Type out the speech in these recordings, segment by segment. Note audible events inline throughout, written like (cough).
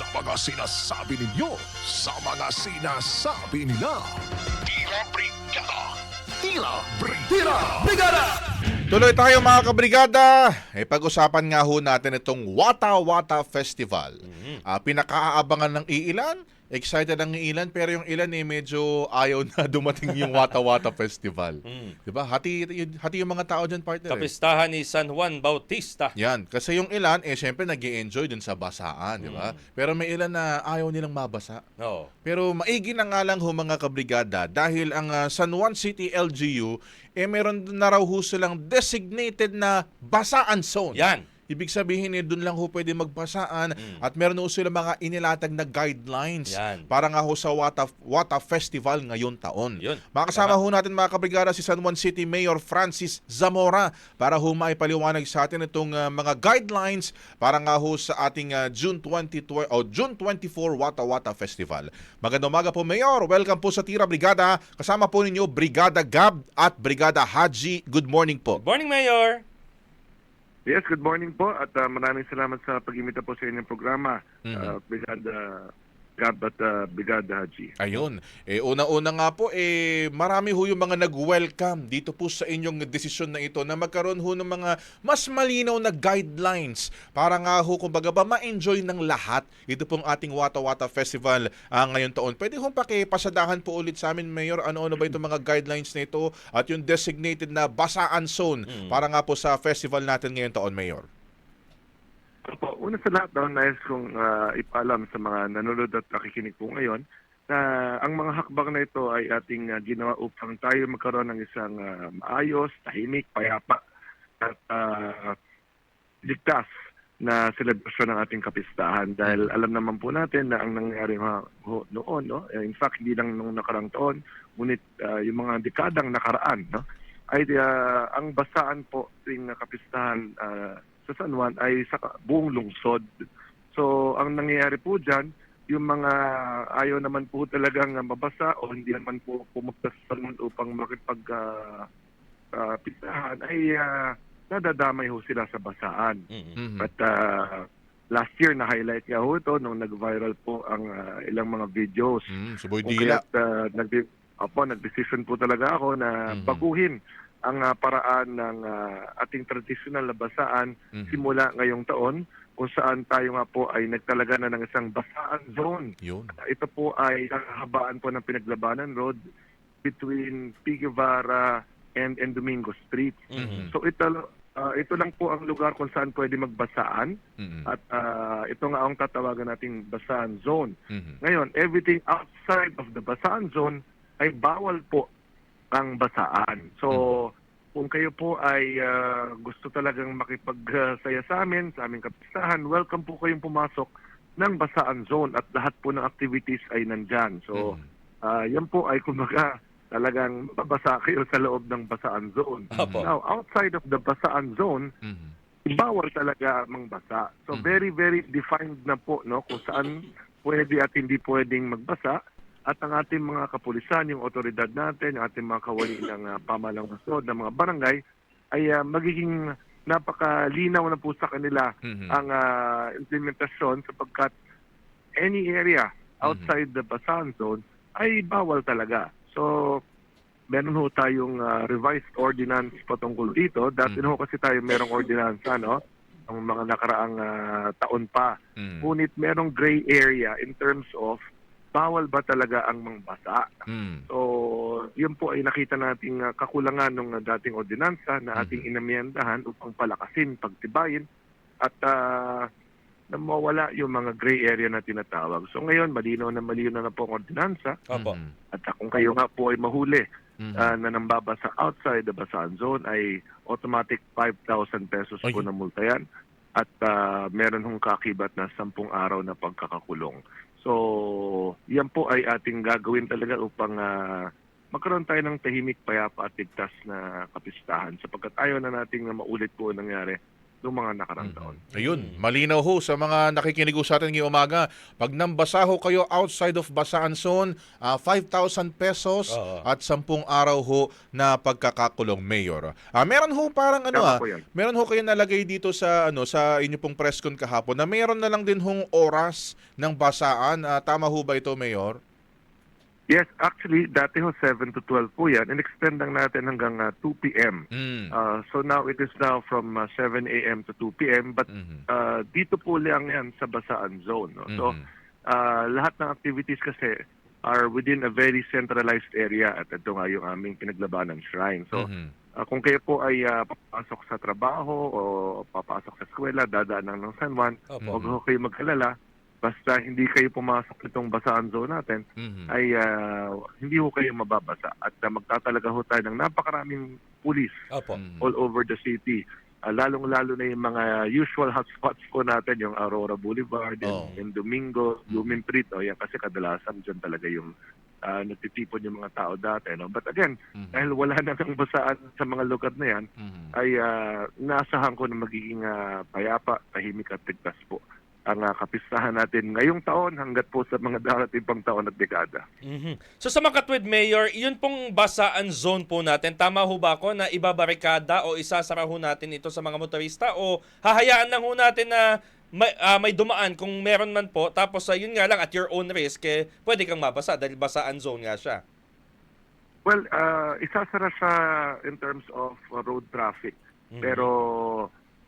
sa mga sinasabi ninyo, sa mga sinasabi nila. Tira Brigada! Tira Brigada! Brigada! Tuloy tayo mga kabrigada. Eh, pag-usapan nga ho natin itong Wata Wata Festival. Ah, pinakaabangan ng iilan, excited ang ilan, pero yung ilan eh medyo ayaw na (laughs) dumating yung Wata Wata Festival. Di ba? Hati, hati yung mga tao dyan, partner. eh. Kapistahan ni San Juan Bautista. Yan. Kasi yung ilan, eh syempre nag enjoy dun sa basaan, di ba? Pero may ilan na ayaw nilang mabasa. Oo. Pero maigi na nga lang ho mga kabrigada dahil ang ah, San Juan City LGU eh meron na raw ho silang designated na basaan zone. Yan. Ibig sabihin eh doon lang ho pwede magbasaan at meron ho sila mga inilatag na guidelines Yan. para nga ho sa Wata, Wata Festival ngayon taon. Yun. Makasama ho natin mga kabrigada si San Juan City Mayor Francis Zamora para ho maipaliwanag sa atin itong ah, mga guidelines para nga ho sa ating ah, June 20 tw- o June 24 Wata Wata Festival. Magandang umaga po Mayor. Welcome po sa Tira Brigada. Kasama po ninyo Brigada Gab at Brigada Haji. Good morning po. Good morning, Mayor. Yes, good morning po at uh, maraming salamat sa pag-imita po sa inyong programa, Mhm. uh, Brigada Gab at uh, Brigada Haji. Ayun. Eh, una-una nga po, eh, marami ho yung mga nag-welcome dito po sa inyong desisyon na ito na magkaroon ho ng mga mas malinaw na guidelines para nga ho, kumbaga ba, ma-enjoy ng lahat ito pong ating Wata Wata Festival ah, ngayon taon. Pwede ho pakipasadahan po ulit sa amin, Mayor, ano-ano ba itong mga guidelines na ito at yung designated na basaan zone para nga po sa festival natin ngayon taon, Mayor. Una sa lahat, no, nais kong uh, ipaalam sa mga nanonood at nakikinig po ngayon na ang mga hakbang na ito ay ating uh, ginawa upang tayo magkaroon ng isang uh, maayos, tahimik, payapa at uh, ligtas na selebrasyon ng ating kapistahan. Dahil alam naman po natin na ang nangyari ho- noon no eh, in fact hindi lang nung nakarang taon ngunit uh, yung mga dekadang nakaraan no ay uh, ang basaan po ng kapistahan uh, sa San Juan ay sa buong lungsod. So ang nangyayari po diyan, yung mga ayaw naman po talagang mabasa o hindi naman po pumunta sa San Juan upang makipag uh, uh, pistahan ay uh, nadadamay ho sila sa basaan. Mhm. Mhm. But uh, last year na-highlight nga ho ito nung nag-viral po ang uh, ilang mga videos. Mm, suboy Kung dila. uh, nagdi- Opo, nag-decision po talaga ako na Mhm. baguhin ang uh, paraan ng uh, ating traditional na basaan Mhm. simula ngayong taon kung saan tayo nga po ay nagtalaga na ng isang basaan zone. Yun. Ito po ay kahabaan po ng Pinaglabanan Road between P. Guevara and, and Domingo Street. Mhm. So ito, uh, ito lang po ang lugar kung saan pwede magbasaan Mhm. at uh, ito nga ang tatawagan nating basaan zone. Mhm. Ngayon, everything outside of the basaan zone ay bawal po ang basaan. So, kung kayo po ay ah, gusto talagang makipagsaya sa amin, sa aming kapistahan, welcome po kayong pumasok ng basaan zone at lahat po ng activities ay nandyan. So, Mhm. ah, yan po ay kumbaga talagang babasa kayo sa loob ng basaan zone. Opo. Now, outside of the basaan zone, Mhm. bawal talaga mangbasa. So Mhm. very very defined na po no kung saan pwede at hindi pwedeng magbasa at ang ating mga kapulisan, yung otoridad natin, yung ating mga kawani ng uh, pamalang lungsod, ng mga barangay ay ah, magiging napakalinaw na po sa kanila Mhm. ang ah, implementasyon sapagkat any area outside the Basan zone ay bawal talaga. So, meron ho tayong ah, revised ordinance patungkol dito. Dati Mm. ho kasi tayo merong ordinance, no? Ang mga nakaraang ah, taon pa. Mhm. Ngunit merong gray area in terms of bawal ba talaga ang mangbasa. Mhm. So, yun po ay nakita nating uh, kakulangan ng uh, dating ordinansa na ating inamyendahan upang palakasin, pagtibayin at uh, na mawala yung mga gray area na tinatawag. So ngayon, malinaw na malinaw na po ang ordinansa Opo. Mhm. at uh, kung kayo nga po ay mahuli Mhm. uh, na nambabasa outside the basaan zone ay automatic 5,000 pesos po Ay. na multa yan at uh, meron hong kakibat na 10 araw na pagkakakulong. So, yan po ay ating gagawin talaga upang ah, magkaroon tayo ng tahimik, payapa at ligtas na kapistahan sapagkat ayaw na nating na maulit po ang nangyari noong mga nakarang taon. Ayun, malinaw ho sa mga nakikinig ho sa atin ngayong umaga. Pag nambasa ho kayo outside of Basaan Zone, ah, 5,000 pesos Oo. at 10 araw ho na pagkakakulong mayor. Ah, meron ho parang ano Tama ah, po yan. meron ho kayo nalagay dito sa ano sa inyo pong press con kahapon na meron na lang din hong oras ng basaan. Ah, tama ho ba ito, Mayor? Yes, actually, dati ho 7 to 12 po yan. In-extend lang natin hanggang ah, 2 p.m. Mm. Uh, so now it is now from uh, 7 a.m. to 2 p.m. But Mhm. uh, dito po lang yan sa Basaan Zone. No? So Mhm. uh, lahat ng activities kasi are within a very centralized area at ito nga yung aming pinaglabanan shrine. So Mhm. uh, kung kayo po ay uh, papasok sa trabaho o papasok sa eskwela, dadaan ng San Juan, Opo. huwag kayo mag-alala. Basta hindi kayo pumasok itong Basaan Zone natin, Mhm. ay uh, hindi ho kayo mababasa. At uh, magtatalaga ho tayo ng napakaraming pulis Opo. All over the city. Uh, lalong-lalo na yung mga usual hotspots po natin, yung Aurora Boulevard, Oh. yung, Domingo, Lumen Street. O yan, kasi kadalasan dyan talaga yung uh, natitipon yung mga tao dati. No? But again, Mhm. dahil wala na ng basaan sa mga lugar na yan, Mhm. ay uh, naasahan ko na magiging uh, payapa, tahimik at tigtas po ang uh, kapistahan natin ngayong taon hanggat po sa mga darating pang taon at dekada. Mhm. So sa Makatwid Mayor, yun pong basaan zone po natin. Tama ho ba ako na ibabarikada o isasara ho natin ito sa mga motorista o hahayaan lang ho natin na may, ah, may dumaan kung meron man po tapos sa yun nga lang at your own risk eh, pwede kang mabasa dahil basaan zone nga siya. Well, uh, isasara siya in terms of uh, road traffic. Mhm. Pero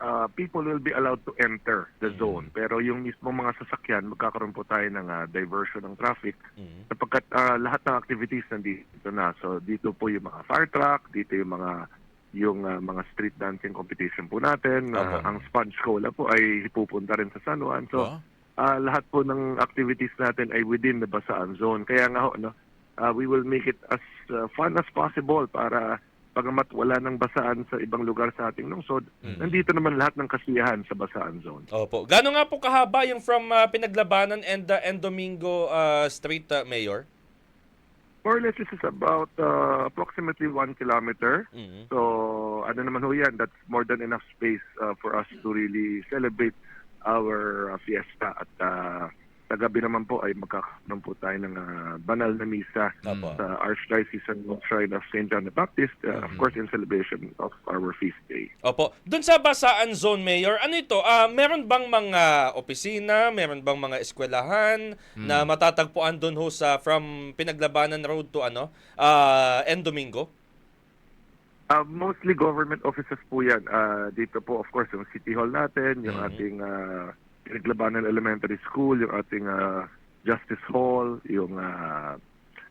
uh, people will be allowed to enter the Mhm. zone. Pero yung mismo mga sasakyan, magkakaroon po tayo ng uh, diversion ng traffic Mhm. sapagkat uh, lahat ng activities nandito na. So dito po yung mga fire truck, dito yung mga yung uh, mga street dancing competition po natin. Uh, Opo. ang Sponge Cola po ay pupunta rin sa San Juan. So Ba? uh, lahat po ng activities natin ay within the Basaan Zone. Kaya nga ho, no, uh, we will make it as uh, fun as possible para pagamat wala ng basaan sa ibang lugar sa ating lungsod, Mm. nandito naman lahat ng kasiyahan sa Basaan Zone. Opo. Gano'n nga po kahaba yung from ah, Pinaglabanan and uh, and Domingo ah, Street ah, Mayor? More or less, this is about uh, approximately one kilometer. Mhm. So, ano naman ho yan, that's more than enough space uh, for us to really celebrate our uh, fiesta. At uh, sa gabi naman po ay magkakaroon po tayo ng uh, banal na misa Opo. sa Archdiocesan Shrine of St. John the Baptist, uh, of Mhm. course in celebration of our feast day. Opo. Doon sa Basaan Zone, Mayor, ano ito? Ah, meron bang mga opisina, meron bang mga eskwelahan na matatagpuan doon ho sa from Pinaglabanan Road to ano, ah, and Domingo? Uh, mostly government offices po yan. Uh, dito po, of course, yung City Hall natin, yung Mhm. ating uh, Pinaglabanan Elementary School, yung ating uh, Justice Hall, yung uh,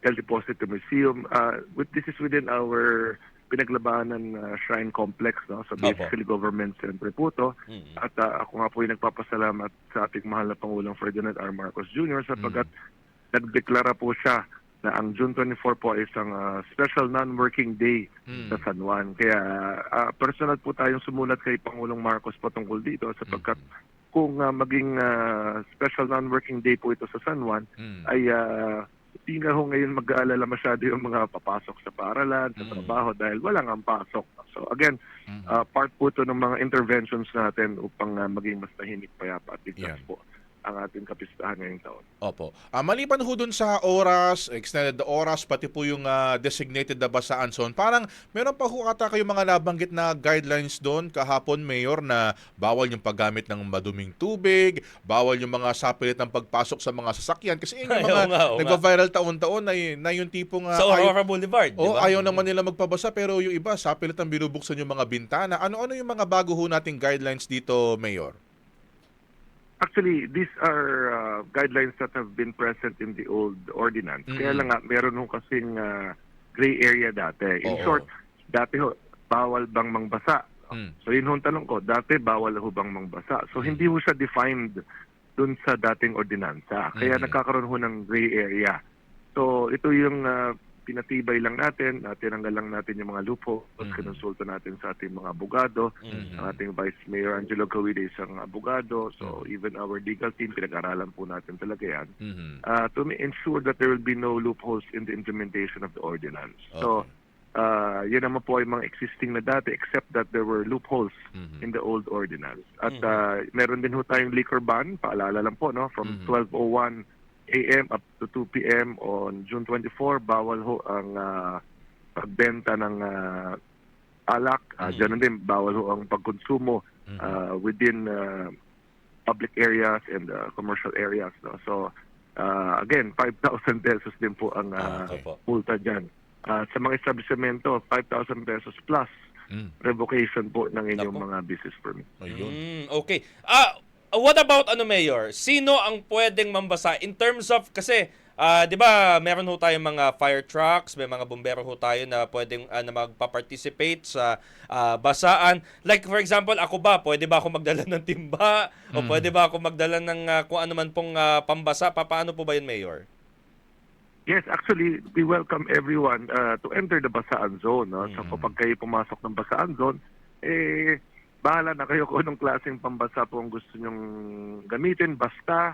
El Deposito Museum. Uh, with, this is within our Pinaglabanan uh, Shrine Complex. No? So basically, government center po to. Mhm. At uh, ako nga po yung nagpapasalamat sa ating mahal na Pangulong Ferdinand R. Marcos Jr. sapagkat nagdeklara po siya na ang June 24 po ay isang uh, special non-working day Mm. sa San Juan. Kaya uh, personal po tayong sumulat kay Pangulong Marcos patungkol dito sapagkat kung uh, maging uh, special non-working day po ito sa San Juan, Mm. ay uh, hindi na ho ngayon mag-aalala masyado yung mga papasok sa paaralan, sa Mm. trabaho dahil wala nga ang pasok. So again, Mhm. uh, part po ito ng mga interventions natin upang uh, maging mas tahimik, payapa at ligtas Yan. po ang ating kapistahan ngayong taon. Opo. Ah, maliban ho dun sa oras, extended the oras, pati po yung ah, designated na basaan zone, parang meron pa ho ata kayong mga nabanggit na guidelines doon kahapon, Mayor, na bawal yung paggamit ng maduming tubig, bawal yung mga sapilit ng pagpasok sa mga sasakyan. Kasi yun yung (laughs) mga nagva-viral taon-taon na, na yung tipong... ah, Sa Aurora Boulevard, di Oh, ba? ayaw naman nila magpabasa pero yung iba, sapilit ang binubuksan yung mga bintana. Ano-ano yung mga bago ho nating guidelines dito, Mayor? Actually, these are uh, guidelines that have been present in the old ordinance. Mm-mm. Kaya lang nga, meron ho kasing uh, gray area dati. In Oo. short, dati ho, bawal bang mangbasa? Mm. So yun ho ang tanong ko, dati bawal ho bang mangbasa? So hindi ho siya defined dun sa dating ordinansa. Kaya Mhm. nagkakaroon ho ng gray area. So ito yung uh, pinatibay lang natin, uh, tinanggal lang natin yung mga loopholes, Mhm. kinonsulta natin sa ating mga abogado, Mhm. ang ating Vice Mayor Angelo Cavite isang abogado, so even our legal team, pinag-aralan po natin talaga yan, Mhm. uh, to ensure that there will be no loopholes in the implementation of the ordinance. So, Okay. ah, yan naman po ay mga existing na dati except that there were loopholes Mhm. in the old ordinance. At Mhm. ah, meron din ho tayong liquor ban, paalala lang po, no, from Mhm. 12.01 a.m. up to 2 p.m. on June 24, bawal ho ang ah, pagbenta ng ah, alak. Ah, Mhm. Ganun din, bawal ho ang pagkonsumo Mhm. uh, within uh, public areas and uh, commercial areas. No? So, uh, again, 5,000 (laughs) pesos din po ang Ah, uh, okay. Multa dyan. Uh, sa mga establishmento, 5,000 pesos plus Mm. revocation po ng inyong Naku. mga business permit. Ayun. Mm, okay. Ah, what about ano mayor? Sino ang pwedeng mambasa in terms of kasi ah, 'di ba, meron ho tayong mga fire trucks, may mga bombero ho tayo na pwedeng ah, na magpa-participate sa ah, basaan. Like for example, ako ba, pwede ba ako magdala ng timba o pwede ba ako magdala ng ah, kung ano man pong ah, pambasa? Pa- Paano po ba 'yun, mayor? Yes, actually, we welcome everyone uh, to enter the Basaan Zone. No? So Mhm. kapag kayo pumasok ng Basaan Zone, eh, bahala na kayo kung anong klaseng pambasa po ang gusto nyong gamitin. Basta,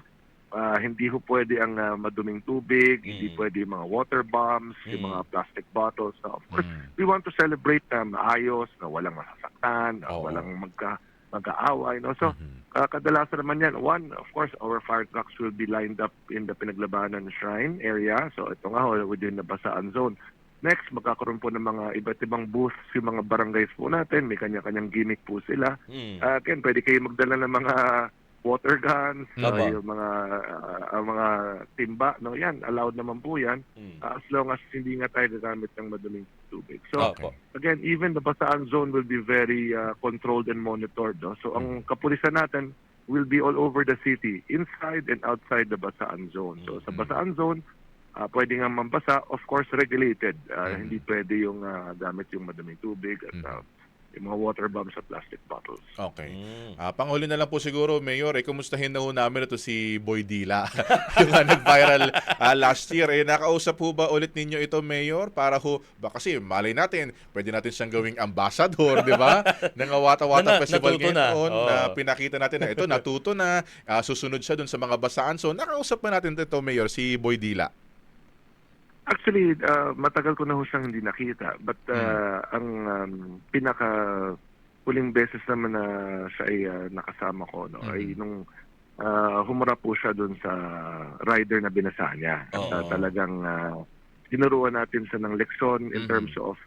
ah, hindi ho pwede ang ah, maduming tubig, hindi Mhm. pwede yung mga water bombs, yung Mhm. mga plastic bottles. No? Of course, Mm. we want to celebrate na maayos, na walang masasaktan, na Oo. walang magka, mag-aaway. No? So, Mhm. Uh, kadalasan naman yan, one, of course, our fire trucks will be lined up in the pinaglabanan shrine area. So ito nga ho, within the Basaan zone. Next, magkakaroon po ng mga iba't ibang booths yung mga barangays po natin. May kanya-kanyang gimmick po sila. Mm. Uh, again, pwede kayo magdala ng mga water guns, uh, yung mga uh, ang mga timba, no yan, allowed naman po yan Mm. uh, as long as hindi nga tayo gagamit ng maduming tubig. So, Opo. again, even the Basaan zone will be very uh, controlled and monitored. No? So, ang kapulisan natin will be all over the city, inside and outside the Basaan zone. So, sa Mhm. Basaan zone, uh, pwede nga mambasa, of course, regulated. Uh, Mhm. Hindi pwede yung uh, gamit yung madaming tubig at Mhm. uh, yung mga water bombs sa plastic bottles. Okay. Mm. Ah, panghuli na lang po siguro, Mayor, eh, kumustahin na ho namin ito si Boy Dila. (laughs) yung nag-viral ah, last year. Eh, nakausap ho ba ulit ninyo ito, Mayor? Para ho, ba kasi malay natin, pwede natin siyang gawing ambassador, di ba? (laughs) Ng Awata-Wata Na- na- Festival natuto na. ngayon Oo. na pinakita natin na ito, natuto na, ah, susunod siya dun sa mga basaan. So, nakausap pa natin ito, Mayor, si Boy Dila. Actually, uh, matagal ko na ho siyang hindi nakita. But uh, ang um, pinaka huling beses naman na siya ay uh, nakasama ko no, Mhm. ay nung uh, humarap po siya doon sa rider na binasa niya. At uh, talagang uh, tinuruan natin siya ng leksyon in Mhm. terms of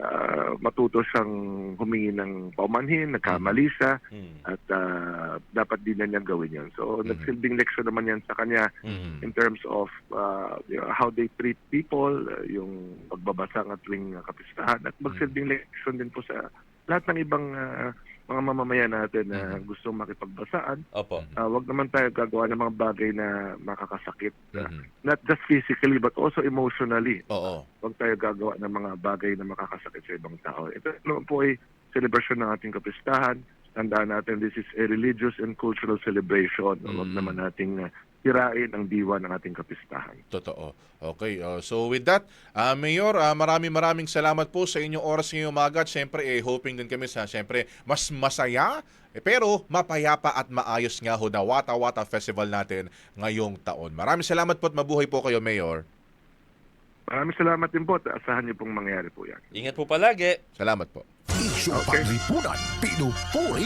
uh, matuto siyang humingi ng paumanhin, nagkamali siya, Mm. at uh, dapat din na niyang gawin yan. So, Mhm. nagsilbing leksyon naman yan sa kanya Mhm. in terms of uh, you know, how they treat people, uh, yung pagbabasa ng tuwing uh, kapistahan at magsilbing leksyon din po sa lahat ng ibang uh, mga mamamayan natin na Mhm. gustong makipagbasaan. Opo. Uh, wag naman tayo gagawa ng mga bagay na makakasakit. Uh, Mhm. not just physically but also emotionally. Oo. Wag tayo gagawa ng mga bagay na makakasakit sa ibang tao. Ito naman po ay celebration ng ating kapistahan. Tandaan natin, this is a religious and cultural celebration. Wag Mm. naman nating uh, tirain ang diwa ng ating kapistahan. Totoo. Okay. uh, so with that, ah, Mayor, ah, maraming maraming salamat po sa inyong oras ngayong umaga. At Siyempre, eh, hoping din kami sa siyempre mas masaya eh, pero mapayapa at maayos nga ho na Wata Wata Festival natin ngayong taon. Maraming salamat po at mabuhay po kayo, Mayor. Maraming salamat din po at asahan niyo pong mangyari po yan. Ingat po palagi. Salamat po. Isyong Okay. panglipunan, pinupuri